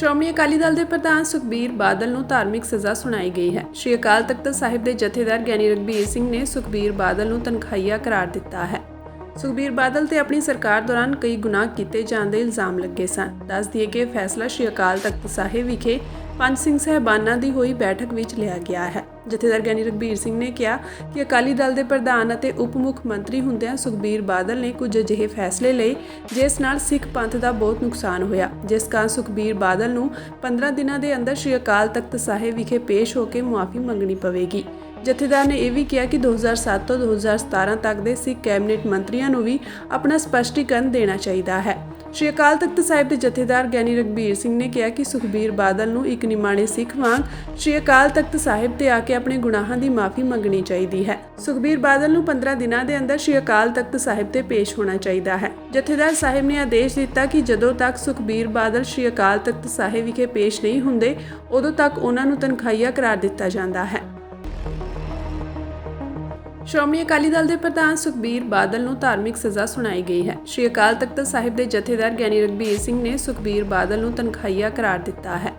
ਸ਼੍ਰੋਮਣੀ ਅਕਾਲੀ ਦਲ ਦੇ ਪ੍ਰਧਾਨ ਸੁਖਬੀਰ ਬਾਦਲ ਨੂੰ ਧਾਰਮਿਕ ਸਜ਼ਾ ਸੁਣਾਈ ਗਈ ਹੈ। ਸ਼੍ਰੀ ਅਕਾਲ ਤਖਤ ਸਾਹਿਬ ਦੇ ਜਥੇਦਾਰ ਗਿਆਨੀ ਰਘਬੀਰ ਸਿੰਘ ਨੇ ਸੁਖਬੀਰ ਬਾਦਲ ਨੂੰ ਤਨਖਾਹੀਆ ਕਰਾਰ ਦਿੱਤਾ ਹੈ। ਸੁਖਬੀਰ ਬਾਦਲ ਤੇ ਆਪਣੀ ਸਰਕਾਰ ਦੌਰਾਨ ਕਈ ਗੁਨਾਹ ਕੀਤੇ ਜਾਣ ਦੇ ਇਲਜ਼ਾਮ ਲੱਗੇ ਸਨ। ਦੱਸ ਦਈਏ ਕਿ ਇਹ ਫੈਸਲਾ ਸ਼੍ਰੀ ਅਕਾਲ ਤਖਤ ਸਾਹਿਬ ਵਿਖੇ ਪੰਜ ਸਿੰਘ ਸਹਿਬਾਨਾਂ ਦੀ ਹੋਈ ਬੈਠਕ ਵਿੱਚ ਲਿਆ ਗਿਆ ਹੈ। ਜਥੇਦਾਰ ਗਿਆਨੀ ਰਘਬੀਰ ਸਿੰਘ ਨੇ ਕਿਹਾ ਕਿ ਅਕਾਲੀ ਦਲ ਦੇ ਪ੍ਰਧਾਨ ਅਤੇ ਉਪ ਮੁੱਖ ਮੰਤਰੀ ਹੁੰਦਿਆਂ ਸੁਖਬੀਰ ਬਾਦਲ ਨੇ ਕੁਝ ਅਜਿਹੇ ਫੈਸਲੇ ਲਏ, ਜਿਸ ਨਾਲ ਸਿੱਖ ਪੰਥ ਦਾ ਬਹੁਤ ਨੁਕਸਾਨ ਹੋਇਆ। ਜਿਸ ਕਾਰਨ ਸੁਖਬੀਰ ਬਾਦਲ ਨੂੰ 15 ਦਿਨਾਂ ਦੇ ਅੰਦਰ ਸ਼੍ਰੀ ਅਕਾਲ ਤਖਤ ਸਾਹਿਬ ਵਿਖੇ ਪੇਸ਼ ਹੋ ਕੇ ਮੁਆਫੀ ਮੰਗਣੀ ਪਵੇਗੀ। ਜਥੇਦਾਰ ਨੇ ਇਹ ਵੀ ਕਿਹਾ ਕਿ 2007 ਤੋਂ 2017 ਤੱਕ ਦੇ ਸਿੱਖ ਕੈਬਨਿਟ ਮੰਤਰੀਆਂ ਨੂੰ ਵੀ ਆਪਣਾ ਸਪਸ਼ਟੀਕਰਨ ਦੇਣਾ ਚਾਹੀਦਾ ਹੈ। ਸ਼੍ਰੀ ਅਕਾਲ ਤਖਤ ਸਾਹਿਬ ਦੇ ਜਥੇਦਾਰ ਗਿਆਨੀ ਰਘਬੀਰ ਸਿੰਘ ਨੇ ਕਿਹਾ ਕਿ ਸੁਖਬੀਰ ਬਾਦਲ ਨੂੰ ਇੱਕ ਨਿਮਾਣੇ ਸਿੱਖ ਵਾਂਗ ਸ਼੍ਰੀ ਅਕਾਲ ਤਖਤ ਸਾਹਿਬ ਤੇ ਆ ਕੇ ਆਪਣੇ ਗੁਨਾਹਾਂ ਦੀ ਮਾਫੀ ਮੰਗਣੀ ਚਾਹੀਦੀ ਹੈ। ਸੁਖਬੀਰ ਬਾਦਲ ਨੂੰ 15 ਦਿਨਾਂ ਦੇ ਅੰਦਰ ਸ਼੍ਰੀ ਅਕਾਲ ਤਖਤ ਸਾਹਿਬ ਤੇ ਪੇਸ਼ ਹੋਣਾ ਚਾਹੀਦਾ ਹੈ। ਜਥੇਦਾਰ ਸਾਹਿਬ ਨੇ ਆਦੇਸ਼ ਦਿੱਤਾ ਕਿ ਜਦੋਂ ਤੱਕ ਸੁਖਬੀਰ ਬਾਦਲ ਸ਼੍ਰੀ ਅਕਾਲ ਤਖਤ ਸਾਹਿਬ ਵਿਖੇ ਪੇਸ਼ ਨਹੀਂ ਹੁੰਦੇ, ਉਦੋਂ ਤੱਕ ਉਹਨਾਂ ਨੂੰ ਤਨਖਾਹੀਆ ਕਰਾਰ ਦਿੱਤਾ ਜਾਂਦਾ ਹੈ। ਸ਼੍ਰੋਮਣੀ ਅਕਾਲੀ ਦਲ ਦੇ ਪ੍ਰਧਾਨ ਸੁਖਬੀਰ ਬਾਦਲ ਨੂੰ ਧਾਰਮਿਕ ਸਜ਼ਾ ਸੁਣਾਈ ਗਈ ਹੈ। ਸ਼੍ਰੀ ਅਕਾਲ ਤਖਤ ਸਾਹਿਬ ਦੇ ਜਥੇਦਾਰ ਗਿਆਨੀ ਰਘਬੀਰ ਸਿੰਘ ਨੇ ਸੁਖਬੀਰ ਬਾਦਲ ਨੂੰ ਤਨਖਾਹੀਆ ਕਰਾਰ ਦਿੱਤਾ ਹੈ।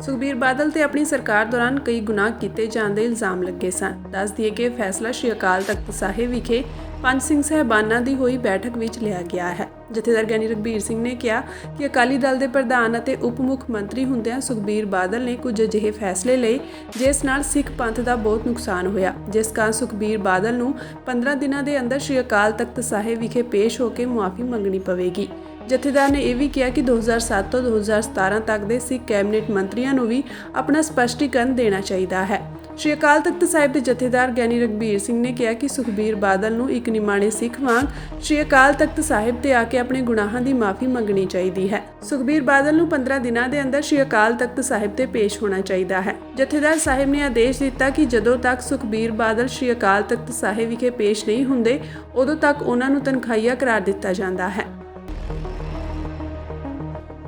ਸੁਖਬੀਰ ਬਾਦਲ ਤੇ ਆਪਣੀ ਸਰਕਾਰ ਦੌਰਾਨ ਕਈ ਗੁਨਾਹ ਕੀਤੇ ਜਾਣ ਦੇ ਇਲਜ਼ਾਮ ਲੱਗੇ ਸਨ। ਦੱਸ ਦਈਏ ਕਿ ਇਹ ਫੈਸਲਾ ਸ਼੍ਰੀ ਅਕਾਲ ਤਖਤ ਸਾਹਿਬ ਵਿਖੇ ਪੰਜ ਸਿੰਘ ਸਹਿਬਾਨਾਂ ਦੀ ਹੋਈ ਬੈਠਕ ਵਿੱਚ ਲਿਆ ਗਿਆ ਹੈ। ਜਥੇਦਾਰ ਗਿਆਨੀ ਰਘਬੀਰ ਸਿੰਘ ਨੇ ਕਿਹਾ ਕਿ ਅਕਾਲੀ ਦਲ ਦੇ ਪ੍ਰਧਾਨ ਅਤੇ ਉਪ ਮੁੱਖ ਮੰਤਰੀ ਹੁੰਦਿਆਂ ਸੁਖਬੀਰ ਬਾਦਲ ਨੇ ਕੁਝ ਅਜਿਹੇ ਫੈਸਲੇ ਲਏ, ਜਿਸ ਨਾਲ ਸਿੱਖ ਪੰਥ ਦਾ ਬਹੁਤ ਨੁਕਸਾਨ ਹੋਇਆ। ਜਿਸ ਕਾਰਨ ਸੁਖਬੀਰ ਬਾਦਲ ਨੂੰ 15 ਦਿਨਾਂ ਦੇ ਅੰਦਰ ਸ਼੍ਰੀ ਅਕਾਲ ਤਖਤ ਸਾਹਿਬ ਵਿਖੇ ਪੇਸ਼ ਹੋ ਕੇ ਮੁਆਫੀ ਮੰਗਣੀ ਪਵੇਗੀ। ਜਥੇਦਾਰ ਨੇ ਇਹ ਵੀ ਕਿਹਾ ਕਿ 2007 ਤੋਂ 2017 ਤੱਕ ਦੇ ਸਿੱਖ ਕੈਬਨਿਟ ਮੰਤਰੀਆਂ ਨੂੰ ਵੀ ਆਪਣਾ ਸਪਸ਼ਟੀਕਰਨ ਦੇਣਾ ਚਾਹੀਦਾ ਹੈ। ਸ਼੍ਰੀ ਅਕਾਲ ਤਖਤ ਸਾਹਿਬ ਦੇ ਜਥੇਦਾਰ ਗਿਆਨੀ ਰਘਬੀਰ ਸਿੰਘ ਨੇ ਕਿਹਾ ਕਿ ਸੁਖਬੀਰ ਬਾਦਲ ਨੂੰ ਇੱਕ ਨਿਮਾਣੇ ਸਿੱਖ ਵਾਂਗ ਸ਼੍ਰੀ ਅਕਾਲ ਤਖਤ ਸਾਹਿਬ ਤੇ ਆ ਕੇ ਆਪਣੇ ਗੁਨਾਹਾਂ ਦੀ ਮਾਫੀ ਮੰਗਣੀ ਚਾਹੀਦੀ ਹੈ। ਸੁਖਬੀਰ ਬਾਦਲ ਨੂੰ 15 ਦਿਨਾਂ ਦੇ ਅੰਦਰ ਸ਼੍ਰੀ ਅਕਾਲ ਤਖਤ ਸਾਹਿਬ ਤੇ ਪੇਸ਼ ਹੋਣਾ ਚਾਹੀਦਾ ਹੈ। ਜਥੇਦਾਰ ਸਾਹਿਬ ਨੇ ਆਦੇਸ਼ ਦਿੱਤਾ ਕਿ ਜਦੋਂ ਤੱਕ ਸੁਖਬੀਰ ਬਾਦਲ ਸ਼੍ਰੀ ਅਕਾਲ ਤਖਤ ਸਾਹਿਬ ਵਿਖੇ ਪੇਸ਼ ਨਹੀਂ ਹੁੰਦੇ, ਉਦੋਂ ਤੱਕ ਉਹਨਾਂ ਨੂੰ ਤਨਖਾਹੀਆ ਕਰਾਰ ਦਿੱਤਾ ਜਾਂਦਾ ਹੈ।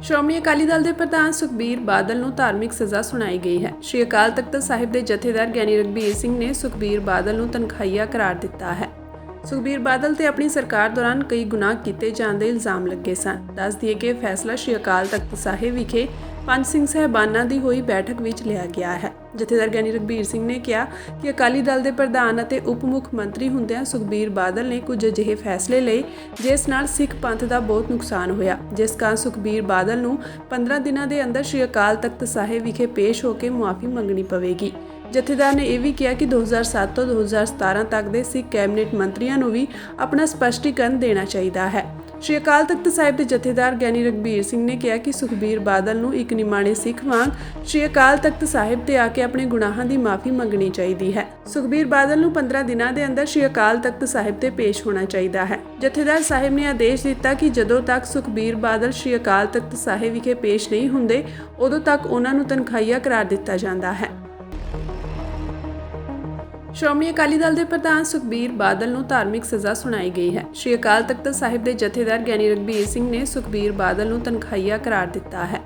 ਸ਼੍ਰੋਮਣੀ ਅਕਾਲੀ ਦਲ ਦੇ ਪ੍ਰਧਾਨ ਸੁਖਬੀਰ ਬਾਦਲ ਨੂੰ ਧਾਰਮਿਕ ਸਜ਼ਾ ਸੁਣਾਈ ਗਈ ਹੈ। ਸ਼੍ਰੀ ਅਕਾਲ ਤਖਤ ਸਾਹਿਬ ਦੇ ਜਥੇਦਾਰ ਗਿਆਨੀ ਰਘਬੀਰ ਸਿੰਘ ਨੇ ਸੁਖਬੀਰ ਬਾਦਲ ਨੂੰ ਤਨਖਾਹੀਆ ਕਰਾਰ ਦਿੱਤਾ ਹੈ। ਸੁਖਬੀਰ ਬਾਦਲ ਤੇ ਆਪਣੀ ਸਰਕਾਰ ਦੌਰਾਨ ਕਈ ਗੁਨਾਹ ਕੀਤੇ ਜਾਣ ਦੇ ਇਲਜ਼ਾਮ ਲੱਗੇ ਸਨ। ਦੱਸ ਦਈਏ ਕਿ ਇਹ ਫੈਸਲਾ ਸ਼੍ਰੀ ਅਕਾਲ ਤਖਤ ਸਾਹਿਬ ਵਿਖੇ ਪੰਜ ਸਿੰਘ ਸਹਿਬਾਨਾਂ ਦੀ ਹੋਈ ਬੈਠਕ ਵਿੱਚ ਲਿਆ ਗਿਆ ਹੈ। ਜਥੇਦਾਰ ਗਿਆਨੀ ਰਘਬੀਰ ਸਿੰਘ ਨੇ ਕਿਹਾ ਕਿ ਅਕਾਲੀ ਦਲ ਦੇ ਪ੍ਰਧਾਨ ਅਤੇ ਉਪ ਮੁੱਖ ਮੰਤਰੀ ਹੁੰਦਿਆਂ ਸੁਖਬੀਰ ਬਾਦਲ ਨੇ ਕੁਝ ਅਜਿਹੇ ਫੈਸਲੇ ਲਏ, ਜਿਸ ਨਾਲ ਸਿੱਖ ਪੰਥ ਦਾ ਬਹੁਤ ਨੁਕਸਾਨ ਹੋਇਆ। ਜਿਸ ਕਾਰਨ ਸੁਖਬੀਰ ਬਾਦਲ ਨੂੰ 15 ਦਿਨਾਂ ਦੇ ਅੰਦਰ ਸ਼੍ਰੀ ਅਕਾਲ ਤਖਤ ਸਾਹਿਬ ਵਿਖੇ ਪੇਸ਼ ਹੋ ਕੇ ਮੁਆਫੀ ਮੰਗਣੀ ਪਵੇਗੀ। ਜਥੇਦਾਰ ਨੇ ਇਹ ਵੀ ਕਿਹਾ ਕਿ 2007 ਤੋਂ 2017 ਤੱਕ ਦੇ ਸਿੱਖ ਕੈਬਨਿਟ ਮੰਤਰੀਆਂ ਨੂੰ ਵੀ ਆਪਣਾ ਸਪਸ਼ਟੀਕਰਨ ਦੇਣਾ ਚਾਹੀਦਾ ਹੈ। ਸ਼੍ਰੀ ਅਕਾਲ ਤਖਤ ਸਾਹਿਬ ਦੇ ਜਥੇਦਾਰ ਗਿਆਨੀ ਰਘਬੀਰ ਸਿੰਘ ਨੇ ਕਿਹਾ ਕਿ ਸੁਖਬੀਰ ਬਾਦਲ ਨੂੰ ਇੱਕ ਨਿਮਾਣੇ ਸਿੱਖ ਵਾਂਗ ਸ਼੍ਰੀ ਅਕਾਲ ਤਖਤ ਸਾਹਿਬ ਤੇ ਆ ਕੇ ਆਪਣੇ ਗੁਨਾਹਾਂ ਦੀ ਮਾਫੀ ਮੰਗਣੀ ਚਾਹੀਦੀ ਹੈ। ਸੁਖਬੀਰ ਬਾਦਲ ਨੂੰ 15 ਦਿਨਾਂ ਦੇ ਅੰਦਰ ਸ਼੍ਰੀ ਅਕਾਲ ਤਖਤ ਸਾਹਿਬ ਤੇ ਪੇਸ਼ ਹੋਣਾ ਚਾਹੀਦਾ ਹੈ। ਜਥੇਦਾਰ ਸਾਹਿਬ ਨੇ ਆਦੇਸ਼ ਦਿੱਤਾ ਕਿ ਜਦੋਂ ਤੱਕ ਸੁਖਬੀਰ ਬਾਦਲ ਸ਼੍ਰੀ ਅਕਾਲ ਤਖਤ ਸਾਹਿਬ ਵਿਖੇ ਪੇਸ਼ ਨਹੀਂ ਹੁੰਦੇ, ਉਦੋਂ ਤੱਕ ਉਹਨਾਂ ਨੂੰ ਤਨਖਾਹੀਆ ਕਰਾਰ ਦਿੱਤਾ ਜਾਂਦਾ ਹੈ। ਸ਼੍ਰੋਮਣੀ ਅਕਾਲੀ ਦਲ ਦੇ ਪ੍ਰਧਾਨ ਸੁਖਬੀਰ ਬਾਦਲ ਨੂੰ ਧਾਰਮਿਕ ਸਜ਼ਾ ਸੁਣਾਈ ਗਈ ਹੈ। ਸ਼੍ਰੀ ਅਕਾਲ ਤਖਤ ਸਾਹਿਬ ਦੇ ਜਥੇਦਾਰ ਗਿਆਨੀ ਰਘਬੀਰ ਸਿੰਘ ਨੇ ਸੁਖਬੀਰ ਬਾਦਲ ਨੂੰ ਤਨਖਾਹੀਆ ਕਰਾਰ ਦਿੱਤਾ ਹੈ।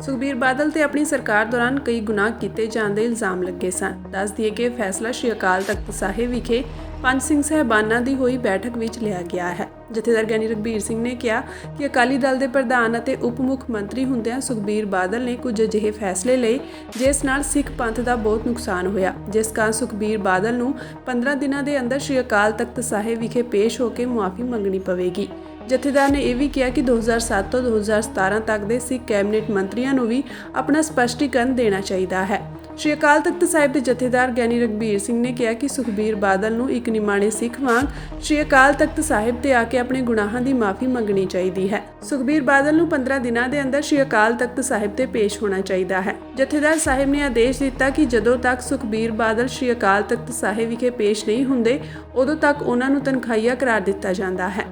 ਸੁਖਬੀਰ ਬਾਦਲ ਤੇ ਆਪਣੀ ਸਰਕਾਰ ਦੌਰਾਨ ਕਈ ਗੁਨਾਹ ਕੀਤੇ ਜਾਣ ਦੇ ਇਲਜ਼ਾਮ ਲੱਗੇ ਸਨ। ਦੱਸ ਦਈਏ ਕਿ ਇਹ ਫੈਸਲਾ ਸ਼੍ਰੀ ਅਕਾਲ ਤਖਤ ਸਾਹਿਬ ਵਿਖੇ ਪੰਜ ਸਿੰਘ ਸਹਿਬਾਨਾਂ ਦੀ ਹੋਈ ਬੈਠਕ ਵਿੱਚ ਲਿਆ ਗਿਆ ਹੈ, ਜਥੇਦਾਰ ਗਿਆਨੀ ਰਘਬੀਰ ਸਿੰਘ ਨੇ ਕਿਹਾ ਕਿ ਅਕਾਲੀ ਦਲ ਦੇ ਪ੍ਰਧਾਨ ਅਤੇ ਉਪ ਮੁੱਖ ਮੰਤਰੀ ਹੁੰਦਿਆਂ ਸੁਖਬੀਰ ਬਾਦਲ ਨੇ ਕੁਝ ਅਜਿਹੇ ਫੈਸਲੇ ਲਏ, ਜਿਸ ਨਾਲ ਸਿੱਖ ਪੰਥ ਦਾ ਬਹੁਤ ਨੁਕਸਾਨ ਹੋਇਆ। ਜਿਸ ਕਾਰਨ ਸੁਖਬੀਰ ਬਾਦਲ ਨੂੰ 15 ਦਿਨਾਂ ਦੇ ਅੰਦਰ ਸ਼੍ਰੀ ਅਕਾਲ ਤਖਤ ਸਾਹਿਬ ਵਿਖੇ ਪੇਸ਼ ਹੋ ਕੇ ਮੁਆਫੀ ਮੰਗਣੀ ਪਵੇਗੀ। ਜਥੇਦਾਰ ਨੇ ਇਹ ਵੀ ਕਿਹਾ ਕਿ 2007 ਤੋਂ 2017 ਤੱਕ ਦੇ ਸਿੱਖ ਕੈਬਨਿਟ ਮੰਤਰੀਆਂ ਨੂੰ ਵੀ ਆਪਣਾ ਸਪਸ਼ਟੀਕਰਨ ਦੇਣਾ ਚਾਹੀਦਾ ਹੈ। ਸ਼੍ਰੀ ਅਕਾਲ ਤਖਤ ਸਾਹਿਬ ਦੇ ਜਥੇਦਾਰ ਗਿਆਨੀ ਰਘਬੀਰ ਸਿੰਘ ਨੇ ਕਿਹਾ ਕਿ ਸੁਖਬੀਰ ਬਾਦਲ ਨੂੰ ਇੱਕ ਨਿਮਾਣੇ ਸਿੱਖ ਵਾਂਗ ਸ਼੍ਰੀ ਅਕਾਲ ਤਖਤ ਸਾਹਿਬ ਤੇ ਆ ਕੇ ਆਪਣੇ ਗੁਨਾਹਾਂ ਦੀ ਮਾਫੀ ਮੰਗਣੀ ਚਾਹੀਦੀ ਹੈ। ਸੁਖਬੀਰ ਬਾਦਲ ਨੂੰ 15 ਦਿਨਾਂ ਦੇ ਅੰਦਰ ਸ਼੍ਰੀ ਅਕਾਲ ਤਖਤ ਸਾਹਿਬ ਤੇ ਪੇਸ਼ ਹੋਣਾ ਚਾਹੀਦਾ ਹੈ। ਜਥੇਦਾਰ ਸਾਹਿਬ ਨੇ ਆਦੇਸ਼ ਦਿੱਤਾ ਕਿ ਜਦੋਂ ਤੱਕ ਸੁਖਬੀਰ ਬਾਦਲ ਸ਼੍ਰੀ ਅਕਾਲ ਤਖਤ ਸਾਹਿਬ ਵਿਖੇ ਪੇਸ਼ ਨਹੀਂ ਹੁੰਦੇ, ਉਦੋਂ ਤੱਕ ਉਹਨਾਂ ਨੂੰ ਤਨਖਾਹੀਆ ਕਰਾਰ ਦਿੱਤਾ ਜਾਂਦਾ ਹੈ।